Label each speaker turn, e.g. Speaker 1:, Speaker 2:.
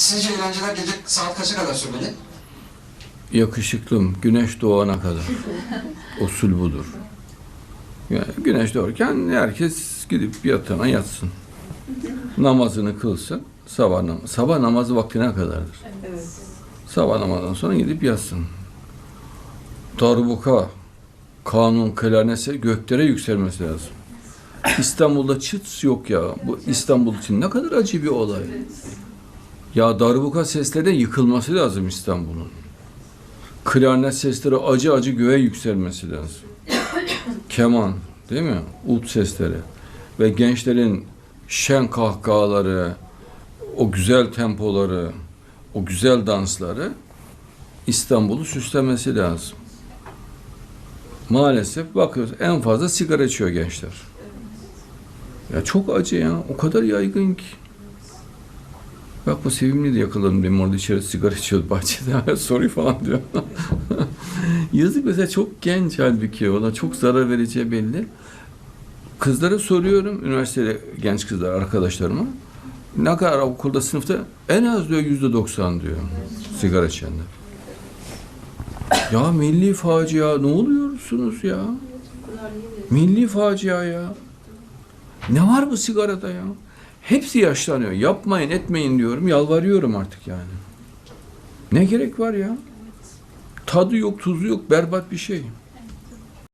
Speaker 1: Sizce eğlenceler gece saat kaça kadar sürmeli?
Speaker 2: Yakışıklım, güneş doğana kadar. Usul budur. Yani güneş doğarken herkes gidip yatağına yatsın. Namazını kılsın. Sabah, nam sabah namazı vaktine kadardır. Sabah namazdan sonra gidip yatsın. Darbuka, kanun, kılanese göklere yükselmesi lazım. İstanbul'da çıt yok ya. Bu İstanbul için ne kadar acı bir olay. Ya darbuka seslerine yıkılması lazım İstanbul'un. Klarnet sesleri acı acı göğe yükselmesi lazım. Keman, değil mi? Ut sesleri ve gençlerin şen kahkahaları, o güzel tempoları, o güzel dansları İstanbul'u süslemesi lazım. Maalesef bakıyoruz en fazla sigara içiyor gençler. Ya çok acı ya. O kadar yaygın ki. Bak bu sevimli de yakaladım benim orada içeri sigara içiyordu bahçede. Soruyor falan diyor. Yazık mesela çok genç halbuki ona çok zarar vereceği belli. Kızlara soruyorum üniversitede genç kızlar arkadaşlarıma. Ne kadar okulda sınıfta en az diyor yüzde doksan diyor sigara içenler. Ya milli facia ne oluyorsunuz ya? Milli facia ya. Ne var bu sigarada ya? Hepsi yaşlanıyor. Yapmayın etmeyin diyorum. Yalvarıyorum artık yani. Ne gerek var ya? Tadı yok, tuzu yok, berbat bir şey.